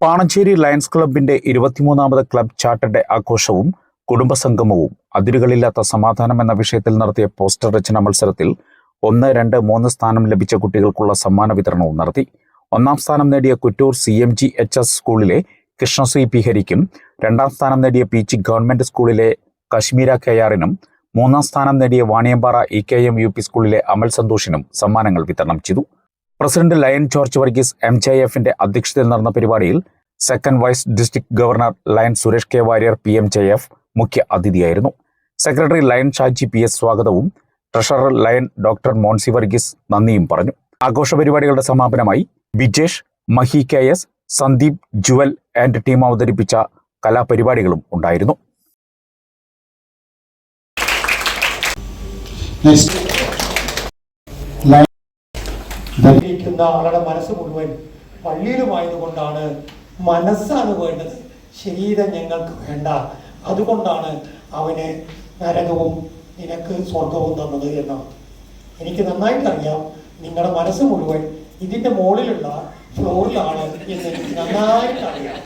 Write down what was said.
Panancheri lions ക്ലബിന്റെ ഇരുപത്തിമൂന്നാമത് club chartered ആഘോഷവും കുടുംബസംഗമവും അതിരുകളില്ലാത്ത സമാധാനം എന്ന വിഷയത്തിൽ നടത്തിയ പോസ്റ്റർ രചന മത്സരത്തിൽ ഒന്ന് രണ്ട് മൂന്ന് സ്ഥാനം ലഭിച്ച കുട്ടികൾക്കുള്ള സമ്മാന വിതരണവും നടത്തി. ഒന്നാം സ്ഥാനം നേടിയ Kuttoor C M G H S സ്കൂളിലെ കൃഷ്ണശ്രീ പി ഹരിക്കും രണ്ടാം സ്ഥാനം നേടിയ പി ജി ഗവൺമെന്റ് സ്കൂളിലെ കശ്മീര കെ ആറിനും മൂന്നാം സ്ഥാനം നേടിയ Vaniyampara E K M U P സ്കൂളിലെ അമൽ സന്തോഷിനും സമ്മാനങ്ങൾ വിതരണം ചെയ്തു. President lion George Varghese M J എഫിന്റെ അധ്യക്ഷതയിൽ നടന്ന പരിപാടിയിൽ second vice district governor lion Suresh K Warrier P M J F മുഖ്യ അതിഥിയായിരുന്നു. Secretary lion Shaji P S സ്വാഗതവും treasurer lion doctor Moncy Varghese നന്ദിയും പറഞ്ഞു. ആഘോഷ പരിപാടികളുടെ സമാപനമായി Bijesh Mahi K S Sandeep Jewel and team അവതരിപ്പിച്ച കലാപരിപാടികളും ഉണ്ടായിരുന്നു. Next. ഇരിക്കുന്ന ആളുടെ മനസ്സ് മുഴുവൻ പള്ളിയിലുമായതുകൊണ്ടാണ് മനസ്സാണ് വേണ്ടത്. ശരീരം ഞങ്ങൾക്ക് വേണ്ട. അതുകൊണ്ടാണ് അവന് നരകവും നിനക്ക് സ്വർഗവും തന്നത് എന്നാണ്. എനിക്ക് നന്നായിട്ടറിയാം നിങ്ങളുടെ മനസ്സ് മുഴുവൻ ഇതിന്റെ മുകളിലുള്ള ഫ്ലോറിലാണ് എന്ന് എനിക്ക് നന്നായിട്ട് അറിയാം.